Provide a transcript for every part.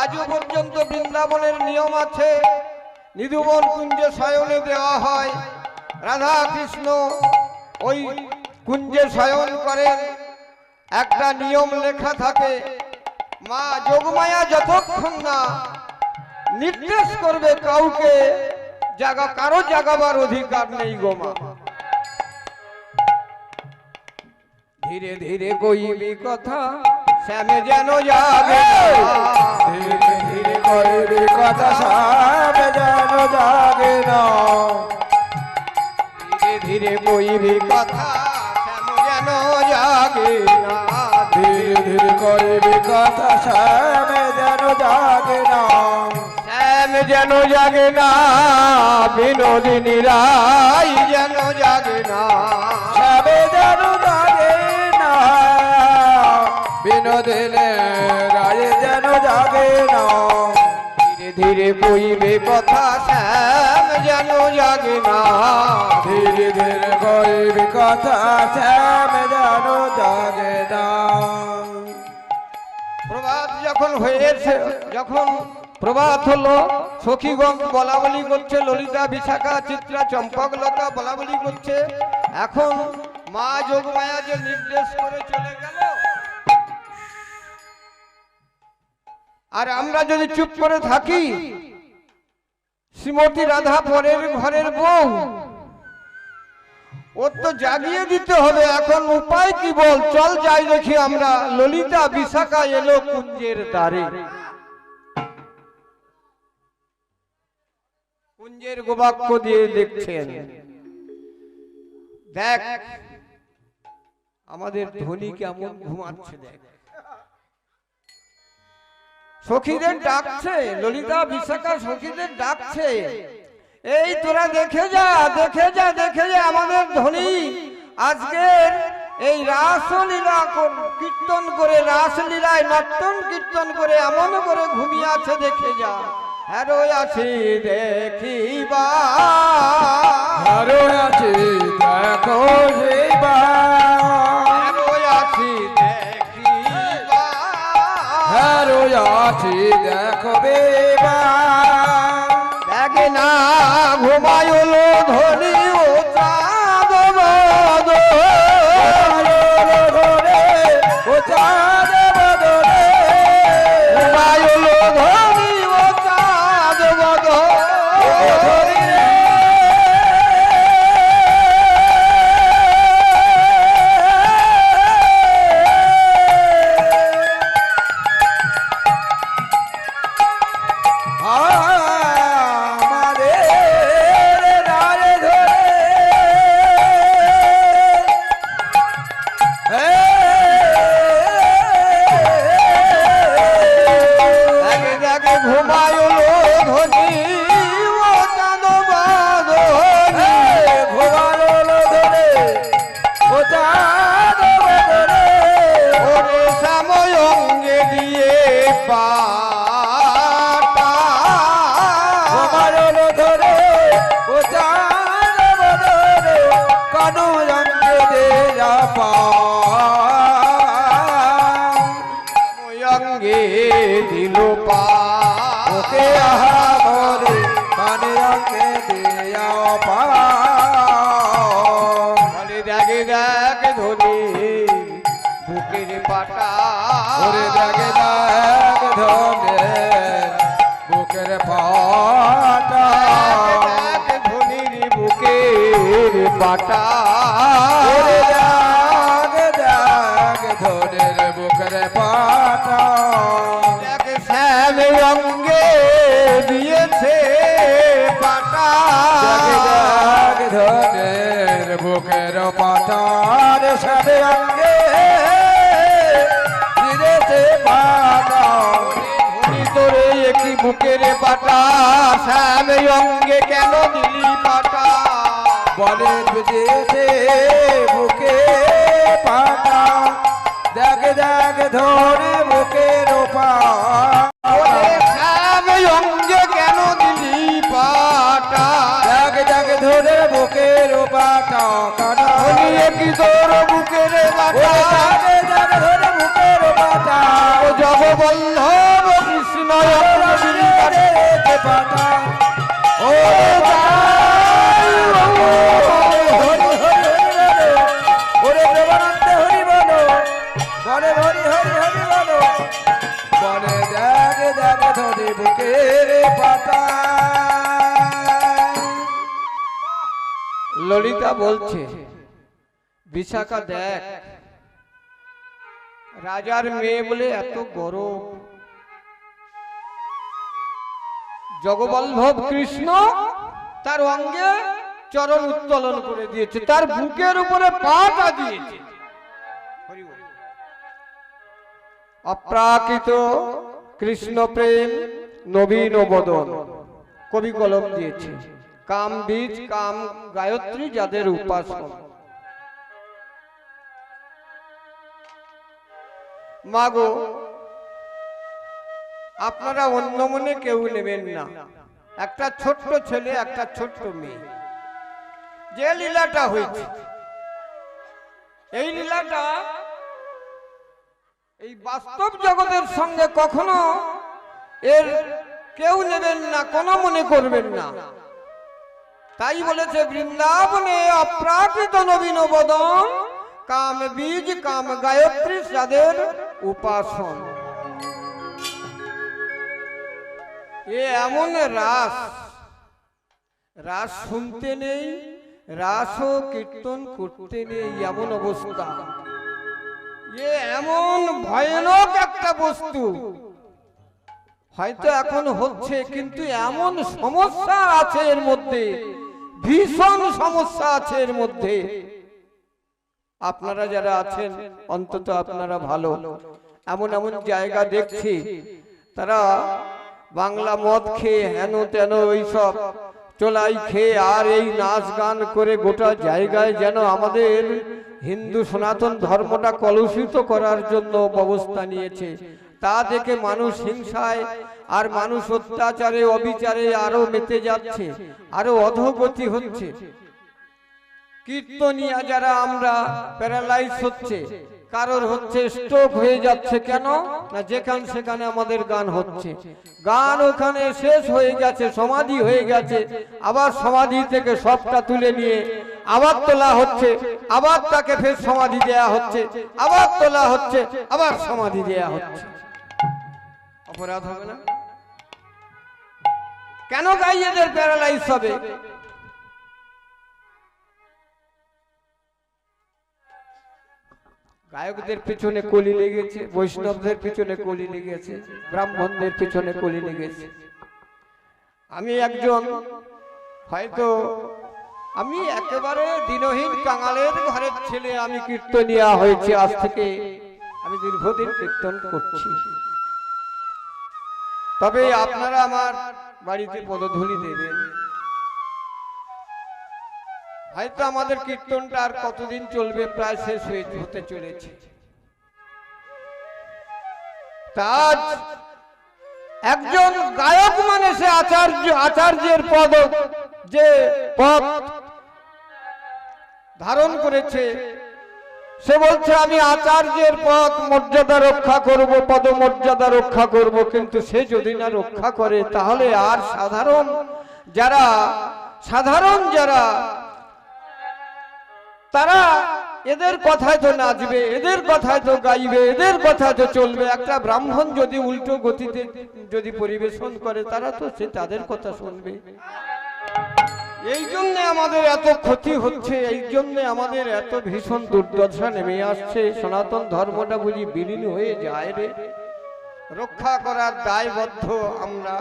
আজও পর্যন্ত বৃন্দাবনের নিয়ম আছে। নিধুবন কুঞ্জে শয়নে দেওয়া হয়। রাধা কৃষ্ণ ওই কুঞ্জে শয়ন করেন। একটা নিয়ম লেখা থাকে, মা যোগমায়া যতক্ষণ না নির্দেশ করবে কাউকে, জাগা কারও জাগাবার অধিকার নেই গোমা ধীরে ধীরে কইবি কথা শ্যামে যেন যাবে ধীরে ধীরে কইবি কথা সব যেন জাগে না। ধীরে ধীরে কইবি কথা শ্যাম যেন জাগে না। ধীরে ধীরে কইবি কথা সব যেন জাগে না। শ্যাম যেন জাগে না বিনোদিনী রাই যেন জাগে না। ধীরে কইবে কথা শ্যাম যেন জাগে না। ধীরে ধীরে কইবি কথা শ্যাম যেন জাগে না। প্রভাত যখন হয়েছে যখন প্রভাত হলো সখীগণ বলা বলি করছে ললিতা বিশাখা চিত্রা চম্পকলতা বলা বলি করছে। এখন মা যোগমায়া যে নির্দেশ করে চলে গেল। আর আমরা যদি চুপ করে থাকি, শ্রীমতী রাধা পরের ঘরের বউ, ওর তো জাগিয়ে দিতে হবে, এখন উপায় কি বল? চল যাই দেখি আমরা। ললিতা বিশাখা এলো কুঞ্জের দ্বারে। কুঞ্জের গোবাক্য দিয়ে দেখছেন। দেখ, আমাদের ধনী কেমন ঘুমাচ্ছে, দেখ। সখীদের ডাকছে ললিতা বিশাখা সখীদের ডাকছে। এই তোরা দেখে যা দেখে যা দেখে যা আমাদের ধনী আজকের এই রাসলীলা কর- কীর্তন করে রাসলীলায় নর্তন কীর্তন করে এমন করে ঘুমিয়ে আছে দেখে যা। হ্যারো আছি দেখিবা। আরও আছে দেখো সেইবা আছে দেখো দেখ শ্যাম অঙ্গে দিয়েছে পাটা। ধনের বুকের পাটার সাথে অঙ্গে দিরেছে পাটা। তোরে একই বুকের পাটা। শ্যাম অঙ্গে কেন দিলি পাটা? বলে বুঝেছে বুকে পাটা। দেখ দেখ ধরে বুকের পা অঙ্গে কেন দিলি পাটা? দেখ দেখ ধরে বুকের পাটা ধনী একই তোর বুকের পাটা পাটা জগবল্লভ কৃষ্ণ পাতা ললিতা বলছে। বিশাখা দেখ। রাজার মেয়ে বলে এত গরম। জগবল্লভ কৃষ্ণ তার অঙ্গে চরণ উত্তোলন করে দিয়েছে। তার বুকের উপরে পাটা দিয়েছে। অপ্রাকৃত কৃষ্ণ প্রেম নবীন বদন কবি কলম দিয়েছে। কাম বীজ, কাম গায়ত্রী যাদের উপাসন। মাগো, আপনারা অন্য মনে কেউ নেবেন না। একটা ছোট্ট ছেলে, একটা ছোট্ট মেয়ে। যে লীলাটা হয়েছে, এই লীলাটা এই বাস্তব জগতের সঙ্গে কখনো এর কেউ নেবেন না, কোনো মনে করবেন না। তাই বলেছে, বৃন্দাবনে অপ্রাকৃত নবীন বদন, কাম বীজ, কাম গায়ত্রী যাদের উপাসন। এ এমন রাস রাস শুনতে নেই, রাসও কীর্তন করতে নেই, এমন অবস্থা। এ এমন ভয়ানক একটা বস্তু। হয়তো এখন হচ্ছে, কিন্তু এমন সমস্যা আছে এর মধ্যে। ভীষণ সমস্যা আছে এর মধ্যে। আপনারা যারা আছেন, অন্তত আপনারা ভালো। এমন এমন জায়গা দেখছি, তারা বাংলা মদ খেয়ে হেন তেন ওইসব চলাই খেয়ে আর এই নাচ গান করে গোটা জায়গায় যেন আমাদের হিন্দু সনাতন ধর্মটা কলুষিত করার জন্য ব্যবস্থা নিয়েছে। তা দেখে মানুষ হিংসায় আর মানুষ অত্যাচারে, অবিচারে আরও মেতে যাচ্ছে, আরও অধোগতি হচ্ছে। কীর্তনিয়া যারা আমরা প্যারালাইজ হচ্ছে, কারোর হচ্ছে স্ট্রোক হয়ে যাচ্ছে কেন? না যেখান সেখানে আমাদের গান হচ্ছে। গান ওখানে শেষ হয়ে গেছে, সমাধি হয়ে গেছে, আবার সমাধি থেকে সবটা তুলে নিয়ে আবার তোলা হচ্ছে, আবার তাকে ফের সমাধি দেয়া হচ্ছে, আবার তোলা হচ্ছে, আবার সমাধি দেয়া হচ্ছে। অপরাধ হবে না? কেন গাইয়েদের প্যারালাইজ হবে? গায়কদের পিছনে কলি লেগেছে, বৈষ্ণবদের পিছনে কলি লেগেছে, ব্রাহ্মণদের পিছনে কলি লেগেছে। আমি একজন, হয়তো আমি একেবারে দিনহীন কাঙালের ঘরের ছেলে, আমি কীর্তনিয়া হয়েছে আজ থেকে, আমি দীর্ঘদিন কীর্তন করছি। তবে আপনারা আমার বাড়িতে পদধূলি দেবেন। হয়তো আমাদের কীর্তনটা আর কতদিন চলবে? প্রায় শেষ হয়ে হতে চলেছে। তাজ একজন গায়ক মানে সে আচার্য আচার্যের পদ যে পদ ধারণ করেছে। সে বলছে, আমি আচার্যের পদ মর্যাদা রক্ষা করব পদ মর্যাদা রক্ষা করব, কিন্তু সে যদি না রক্ষা করে, তাহলে আর সাধারণ যারা সাধারণ যারা, তারা এদের কথায় তো নাচবে, এদের কথায় তো গাইবে, এদের কথায় তো চলবে। একটা ব্রাহ্মণ যদি উল্টো গতিতে যদি পরিবেশন করে, তারা তো সে তাদের কথা শুনবে। এই জন্য আমাদের এত ক্ষতি হচ্ছে, এই জন্য আমাদের এত ভীষণ দুর্দশা নেমে আসছে। সনাতন ধর্মটা বুঝি বিলীন হয়ে যায় রে। রক্ষা করার দায়বদ্ধ আমরা।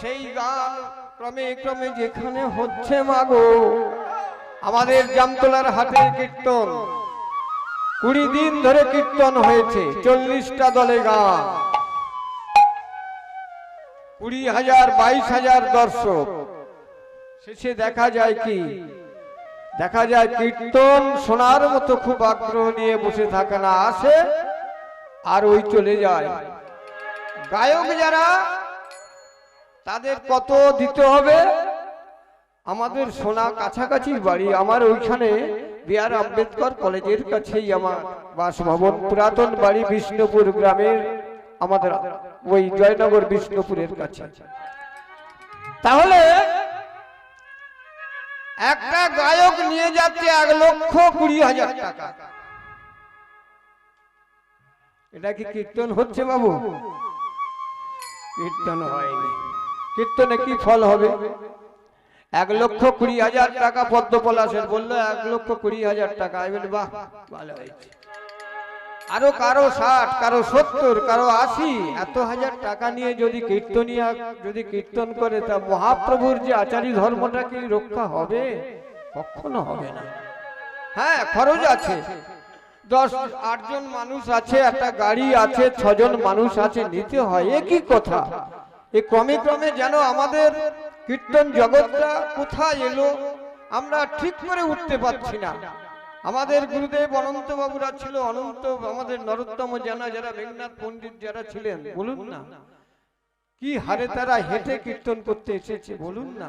সেই গান ক্রমে ক্রমে যেখানে হচ্ছে মাগো, আমাদের জামতলার হাটের কীর্তন। কুড়ি দিন ধরে কীর্তন হয়েছে, চল্লিশটা দলে গান। কুড়ি হাজার, বাইশ হাজার দর্শক। শেষে দেখা যায় কি? দেখা যায় কীর্তন শোনার মতো খুব আগ্রহ নিয়ে বসে থাকে না, আসে আর ওই চলে যায়। গায়ক যারা, তাদের কত দিতে হবে? আমাদের সোনা কাছাকাছি বাড়ি, আমার ওইখানে বিআর আম্বেদকর কলেজের কাছেই আমার বাসভবন পুরাতন বাড়ি বিষ্ণুপুর গ্রামের আমাদের ওই জয়নগর বিষ্ণুপুরের কাছে। তাহলে একটা গায়ক নিয়ে যাচ্ছে এক লক্ষ কুড়ি হাজার টাকা। এটা কি কীর্তন হচ্ছে বাবু? কীর্তন হয়নি। কীর্তনে কি ফল হবে? এক লক্ষ কুড়ি হাজার টাকা পদ্ম পলাশের বলল, এক লক্ষ কুড়ি হাজার টাকা। বাহ, ভালো হয়েছে। আরও কারও ষাট কারও সত্তর কারও আশি এত হাজার টাকা নিয়ে যদি কীর্তনিয়া যদি কীর্তন করে তা মহাপ্রভুর যে আচারী ধর্মটা কি রক্ষা হবে? কখনো হবে না। হ্যাঁ খরচ আছে। দশ আটজন মানুষ আছে একটা গাড়ি আছে ছজন মানুষ আছে নিতে হয় এ কি কথা? এ ক্রমে ক্রমে যেন আমাদের কীর্তন জগৎটা কোথায় এলো আমরা ঠিক করে উঠতে পারছি না। আমাদের গুরুদেব অনন্ত বাবুরা ছিল অনন্ত, আমাদের নরোত্তম জানা যারা মেঘনাথ পণ্ডিত যারা ছিলেন, বলুন না। কি হারে তারা হেঁটে কীর্তন করতে এসেছে, বলুন না।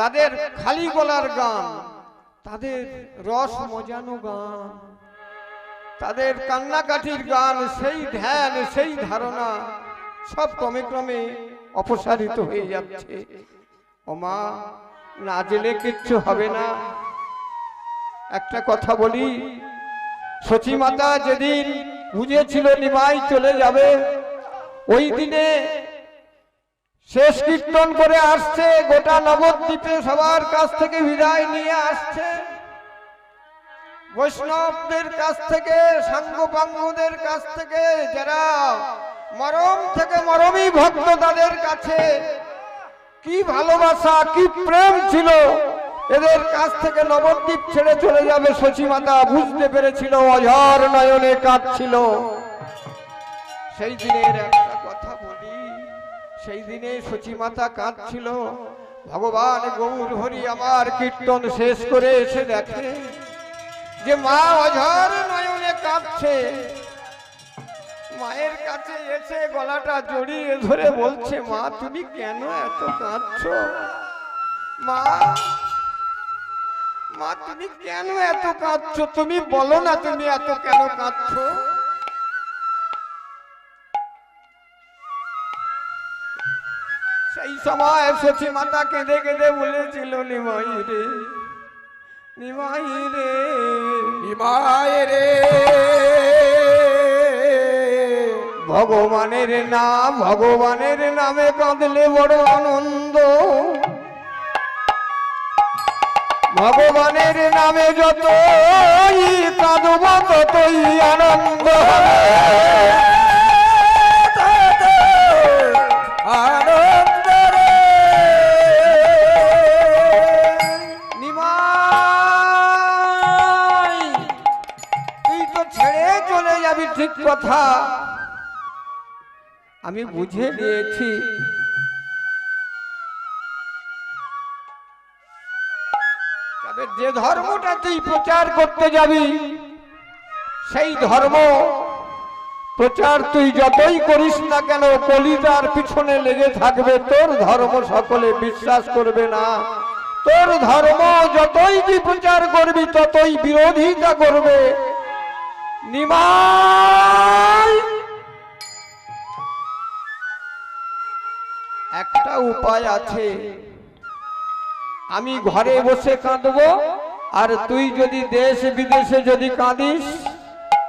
তাদের খালি গলার গান, তাদের রস মজানো গান, তাদের কান্নাকাটির গান, সেই ধ্যান, সেই ধারণা, সব ক্রমে ক্রমে অপসারিত হয়ে যাচ্ছে। ওমা, না জেনে কিচ্ছু হবে না। একটা কথা বলি। সচী মাতা যেদিন বুঝেছিল নিমাই চলে যাবে, ওই দিনে শেষ কীর্তন করে আসছে, গোটা নবদ্বীপে সবার কাছ থেকে বিদায় নিয়ে আসছে। বৈষ্ণবদের কাছ থেকে, সাঙ্গপাঙ্গদের কাছ থেকে, যারা মরম থেকে মরমই ভক্ত তাদের কাছে কি ভালোবাসা, কি প্রেম ছিল এদের কাছ থেকে নবদ্বীপ ছেড়ে চলে যাবে শচীমাতা বুঝতে পেরেছিল, অঝর নয়নে কাঁদছিল। সেই দিনের একটা কথা বলি। সেই দিনে শচীমাতা কাঁদছিল। ভগবান গৌর হরি আমার কীর্তন শেষ করে এসে দেখে যে মা অঝর নয়নে কাঁদছে। মায়ের কাছে এসে গলাটা জড়িয়ে ধরে বলছে, মা, তুমি কেন এত কাঁদছো? মা মা তুমি কেন এত কাঁদছো? তুমি বলো না তুমি এত কেন কাঁদছো? সেই সময় সচি মাতা কেঁদে কেঁদে বলেছিল নিমাই রে নিমাই রে। নিমায় রে। ভগবানের নাম ভগবানের নামে কাঁদলে বড় আনন্দ। ভগবানের নামে যতই কাঁদব ততই আনন্দ ঠিক কথা। আমি বুঝে নিয়েছি যে ধর্মটা তুই প্রচার করতে যাবি, সেই ধর্ম প্রচার তুই যতই করিস না কেন, কলিতার পিছনে লেগে থাকবে। তোর ধর্ম সকলে বিশ্বাস করবে না। তোর ধর্ম যতই কি প্রচার করবি, ততই বিরোধিতা করবে। একটা উপায় আছে। আমি ঘরে বসে কাঁদবো, আর তুই যদি দেশ বিদেশে যদি কাঁদিস,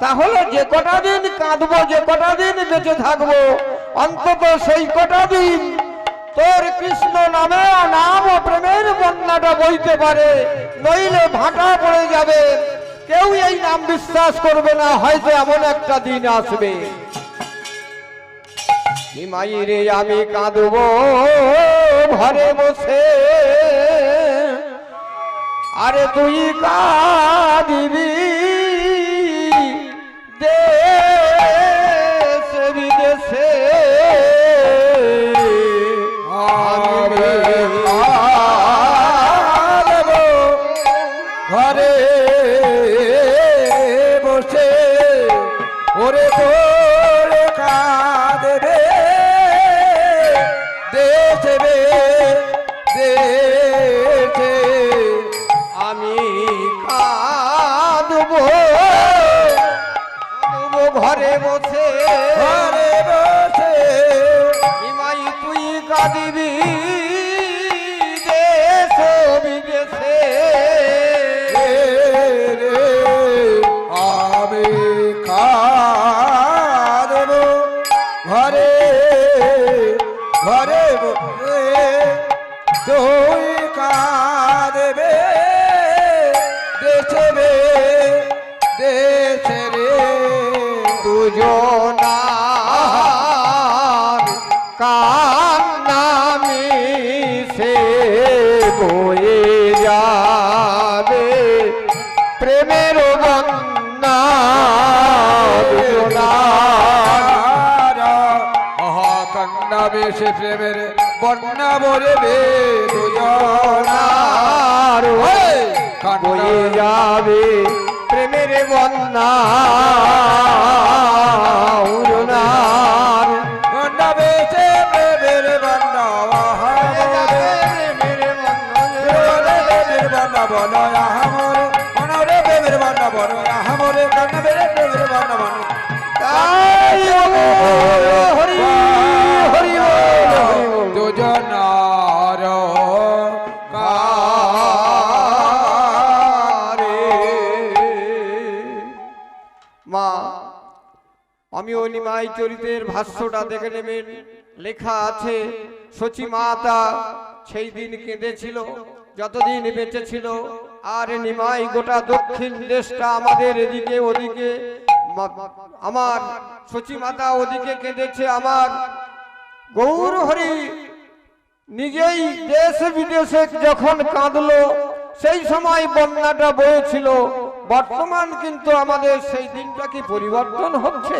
তাহলে যে কটা দিন কাঁদবো, যে কটা দিন বেঁচে থাকব, অন্তত সেই কটা দিন তোর কৃষ্ণ নামে নাম ও প্রেমের বন্যাটা বইতে পারে, নইলে ভাটা পড়ে যাবে। কেউ এই নাম বিশ্বাস করবে না, হয়তো এমন একটা দিন আসবে। আমি কাঁদব, ঘরে বসে আরে তুই কাঁদিবি? বেশে প্রেমের বন্যা বলবে দুজনার। বয়ে কন্যা যাবে প্রেমের বন্যা। চরিতের ভাষ্যটা দেখে নেবেন। লেখা আছে সচি মাতা সেই দিন কেঁদেছিল, যতদিন বেঁচে ছিল, আর নিমাই গোটা দক্ষিণ দেশটা আমাদের এদিকে ওদিকে আমার সচি মাতা ওদিকে কেঁদেছে, আমার গৌর হরি নিজেই দেশ বিদেশে যখন কাঁদলো, সেই সময় বন্যাটা বয়েছিল। বর্তমান কিন্তু আমাদের সেই দিনটা কি পরিবর্তন হচ্ছে?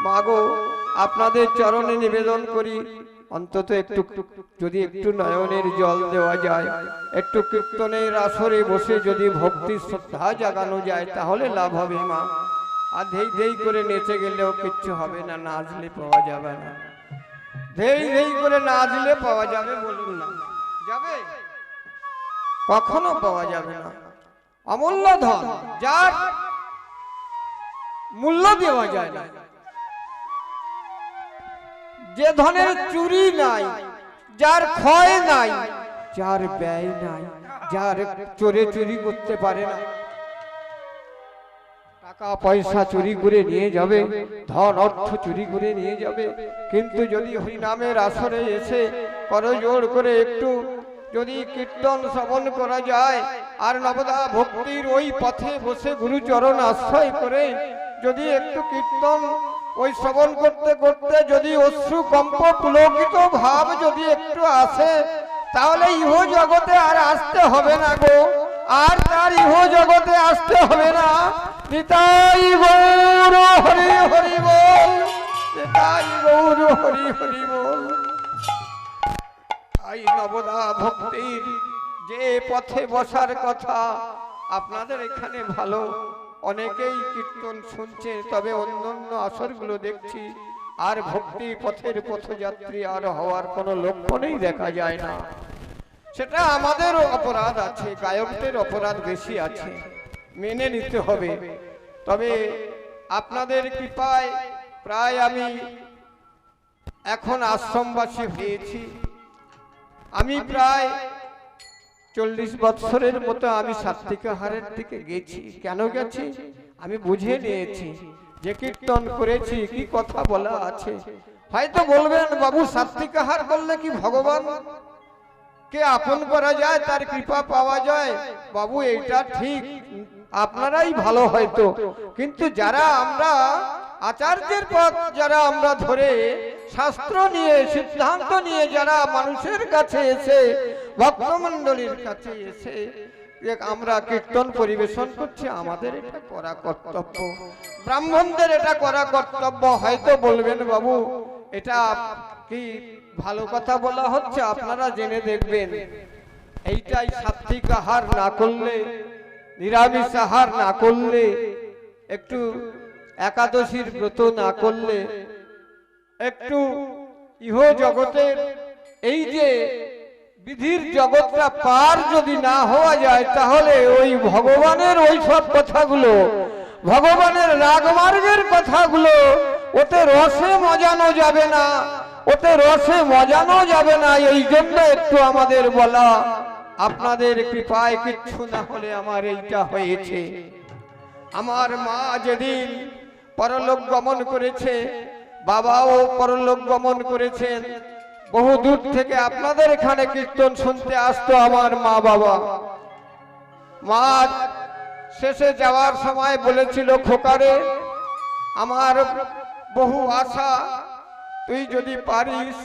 মাগো, আপনাদের চরণে নিবেদন করি। অন্তত একটু, যদি একটু নয়নের জল দেওয়া যায়, একটু কীর্তনের আসরে বসে যদি ভক্তি শ্রদ্ধা জাগানো যায়, তাহলে লাভ হবে মা। আর ধেই ধেই করে নেচে গেলেও কিচ্ছু হবে না, নাচলে পাওয়া যাবে না। ধেই ধেই করে নাচলে পাওয়া যাবে বলুন না। যাবে? কখনো পাওয়া যাবে না। অমূল্য ধন, যার মূল্য দেওয়া যায় না। যে ধনের চুরি নাই, যার ক্ষয় নাই, যার ব্যয় নাই, যার চোরে চুরি করতে পারে না। টাকা পয়সা চুরি করে নিয়ে যাবে, ধন অর্থ চুরি করে নিয়ে যাবে, কিন্তু যদি হরিনামের আসরে এসে করজোড় করে একটু যদি কীর্তন শ্রবণ করা যায়, আর নবদা ভক্তির ওই পথে বসে গুরুচরণ আশ্রয় করে যদি একটু কীর্তন ওই শ্রবণ করতে করতে যদি অশ্রু কম্প পুলকিত ভাব যদি একটু আসে, তাহলে ইহ জগতে আর আসতে হবে না গো। আর তার ইহ জগতে আসতে হবে না। নিতাই গৌর হরি হরি বল, নিতাই গৌর হরি হরি বল। আই নবদা ভক্তির যে পথে বসার কথা আপনাদের এখানে ভালো। অনেকেই কীর্তন শুনছে, তবে অন্য অন্যান্য আসরগুলো দেখছি, আর ভক্তি পথের পথযাত্রী আর হওয়ার কোনো লক্ষণই দেখা যায় না। সেটা আমাদের অপরাধ আছে, গায়কদের অপরাধ বেশি আছে, মেনে নিতে হবে। তবে আপনাদের কৃপায় প্রায় আমি এখন আশ্রমবাসী হয়েছি। আমি প্রায় চল্লিশ বৎসরের মতো আমি সাত্বিকাহারের দিকে গেছি। কেন গেছি? আমি বুঝে নিয়েছি যে কীর্তন করেছি, কি কথা বলা আছে। হয়তো বলবেন, বাবু সাত্বিকাহার বললে কি ভগবান? কে আপন করা যায়, তার কৃপা পাওয়া যায়? বাবু, এইটা ঠিক। আপনারাই ভালো হয়তো। কিন্তু যারা আমরা, আচার্যের পথ যারা আমরা ধরে, শাস্ত্র নিয়ে, সিদ্ধান্ত নিয়ে যারা মানুষের কাছে এসে ভক্তমণ্ডলীর কাছে এসে আমরা কীর্তন পরিবেশন করছি, আমাদের এটা করা কর্তব্য। ব্রাহ্মণদের এটা করা কর্তব্য, হয়তো বলবেন বাবু, এটা কি ভালো কথা বলা হচ্ছে? আপনারা জেনে দেখবেন। এইটাই সাত্বিক আহার না করলে, নিরামিষ আহার না করলে, একটু একাদশীর ব্রত না করলে, একটু ইহ জগতের এই যে বিধির জগৎটা পার যদি না হওয়া যায়, তাহলে ওই ভগবানের ওই সব কথাগুলো, ভগবানের রাগমার্গের কথাগুলো, ওতে রসে মজানো যাবে না, ওতে রসে মজানো যাবে না, এই জন্য একটু আমাদের বলা, আপনাদের কৃপায় কিচ্ছু না হলে আমার এইটা হয়েছে। আমার মা যেদিন পরলোক গমন করেছে, বাবাও পরলোক গমন করেছেন বহু দূর থেকে আপনাদের এখানে কীর্তন শুনতে আসতো আমার মা বাবা। মা শেষে যাওয়ার সময় বলেছিল, খোকারে, আমার বহু আশা, তুই যদি পারিস,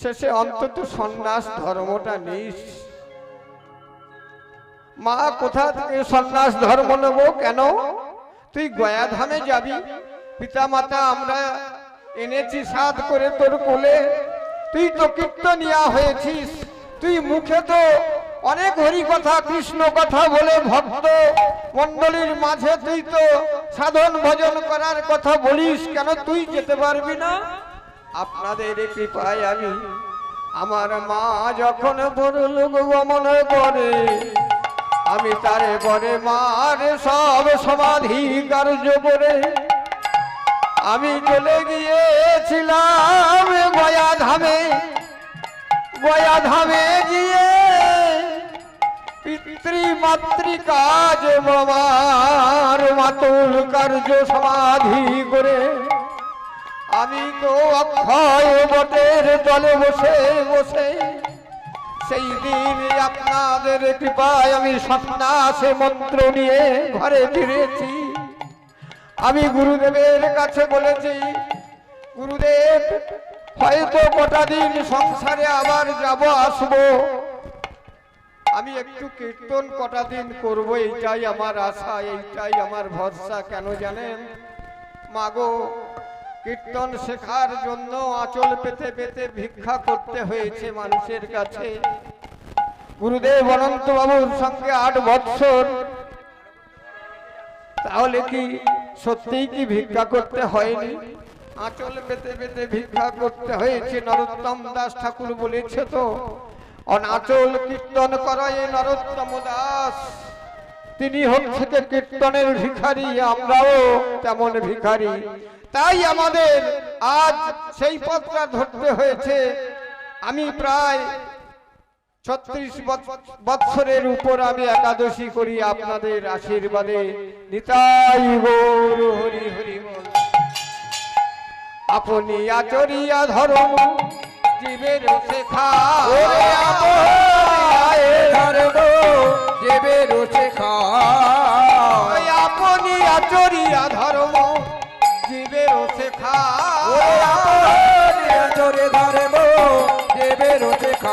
শেষে অন্তত সন্ন্যাস ধর্মটা নিস। মা, কোথা থেকে সন্ন্যাস ধর্ম নেব কেন? তুই গয়াধামে যাবি। পিতা মাতা আমরা এনেছি সাধ করে তোর কোলে। তুই তো কীর্তনিয়া হয়েছিস। তুই মুখে তো অনেক হরি কথা কৃষ্ণ কথা বলে ভক্ত। মন্ডলীর মাঝে তুই তো সাধন ভজন করার কথা বলিস, কেন তুই যেতে পারবি না? আপনাদের কৃপায় আমি আমার মা যখন পরলোক গমন করে, আমি তারে বরে মার সব সমাধি কার্য করে আমি চলে গিয়েছিলাম গয়া ধামে গয়া ধামে গিয়ে পিতৃ মাতৃ কাজ মামার মাতুল কার্য সমাধি করে আমি তো অক্ষয় বটের তলে বসে বসে সেই দিন আপনাদের কৃপায় আমি সন্ন্যাসে মন্ত্র নিয়ে ঘরে ফিরেছি। আমি গুরুদেবের কাছে বলেছি, গুরুদেব, হয়তো কটা দিন সংসারে আবার যাব আসব। আমি একটু কীর্তন কটা দিন করব, এইটাই আমার আশা, এইটাই আমার ভরসা, কেন জানেন? মাগো, কীর্তন শেখার জন্য আঁচল পেতে পেতে ভিক্ষা করতে হয়েছে মানুষের কাছে। গুরুদেব অনন্তবাবুর সঙ্গে আট বৎসর। তাহলে কি সত্যিই কি ভিক্ষা করতে হয়নি? আঁচল পেতে পেতে ভিক্ষা করতে হয়েছে, নরোত্তম দাস ঠাকুর বলেছে তো। অনাচল কীর্তন করে নরোত্তম দাস। তিনি হচ্ছে কীর্তনের ভিখারি, আমরাও তেমন ভিখারি। তাই আমাদের আজ সেই পথটা ধরতে হয়েছে। আমি প্রায় ছত্রিশ বৎসরের উপর আমি একাদশী করি আপনাদের আশীর্বাদে। নিতাই গৌর হরি হরি। আপনি আচরিয়া ধরম জীবের শেখা। ধর্ম দেবে রোচে আপনি আচরিয়া ধর্ম জীবের শেখা। ওরে ধরে বো দেবের দেবে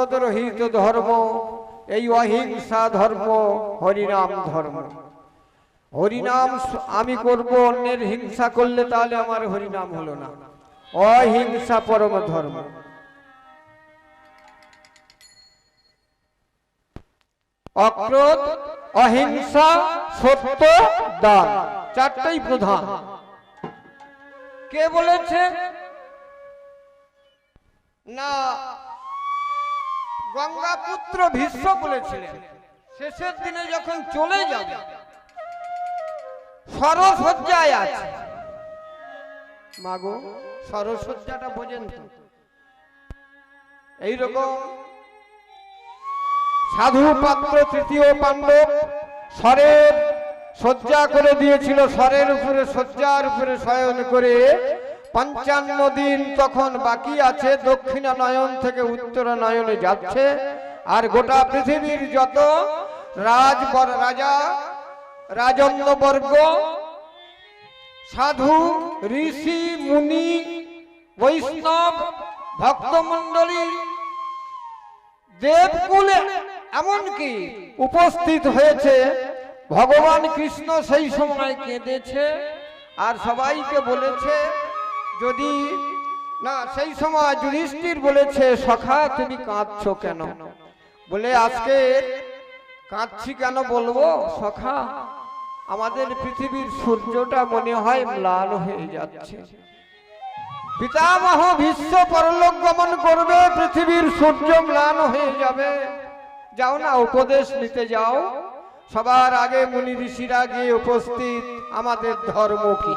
ক্রোধরহিত ধর্ম, এই অহিংসা ধর্ম, হরিনাম ধর্ম। হরিনাম আমি করব, অন্যের হিংসা করলে তাহলে আমার হরিনাম হলো না। অহিংসা পরম ধর্ম। অক্রোধ, অহিংসা, সত্য, দান, চারটাই প্রধান। কে বলেছে? না গঙ্গাপুত্র ভীষ্ম বলেছিলেন, শেষের দিনে যখন চলে যাবে, সরসজ্জায় আছে। মাগো, সরসজ্জাটা বোঝেন তো। এইরকম সাধু পাত্র, তৃতীয় পাণ্ডব স্বরের শয্যা করে দিয়েছিল, স্বরের উপরে, শয্যার উপরে শয়ন করে পঞ্চান্ন দিন তখন বাকি আছে দক্ষিণা নয়ন থেকে উত্তর নয়নে যাচ্ছে। আর গোটা পৃথিবীর যত রাজ রাজা রাজন্য বর্গ সাধু, ঋষি, মুনি, বৈষ্ণব, ভক্তমণ্ডলী, দেবকুলে এমনকি উপস্থিত হয়েছে, ভগবান কৃষ্ণ সেই সময় কেঁদেছে, আর সবাইকে বলেছে যদি না, সেই সময় যুধিষ্ঠির বলেছে, সখা, তুমি কাঁদছো কেন? বলে, আজকে কাঁদছি কেন বলব? সখা, আমাদের পৃথিবীর সূর্যটা মনে হয় ম্লান হয়ে যাচ্ছে। পিতামহ বিশ্ব পরলোক গমন করবে, পৃথিবীর সূর্য ম্লান হয়ে যাবে। যাও না, উপদেশ নিতে যাও। সবার আগে মুনি ঋষিরা গিয়ে উপস্থিত আমাদের ধর্ম কি?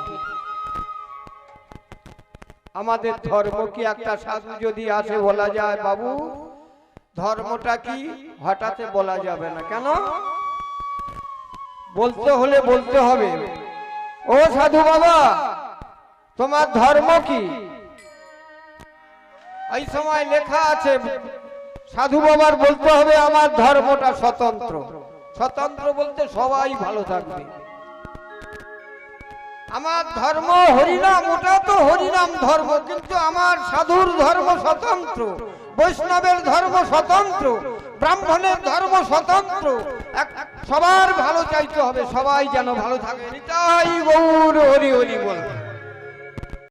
আমাদের ধর্ম কি একটা সাধু যদি আসে বলা যায়, বাবু? ধর্মটা কি? হঠাৎ বলা যাবে না। কেন? বলতে হলে বলতে হবে। ও সাধু বাবা, তোমার ধর্ম কি? এই সময় লেখা আছে, সাধু বাবার বলতে হবে আমার ধর্মটা স্বতন্ত্র। স্বতন্ত্র বলতে সবাই ভালো থাকবে। আমার ধর্ম হরিনাম, ওটা তো হরিনাম ধর্ম, কিন্তু আমার সাধুর ধর্ম স্বতন্ত্র, বৈষ্ণবের ধর্ম স্বতন্ত্র, ব্রাহ্মণের ধর্ম স্বতন্ত্র সবার ভালো চাইতে হবে, সবাই যেন ভালো থাকবে গৌর হরি হরি বল।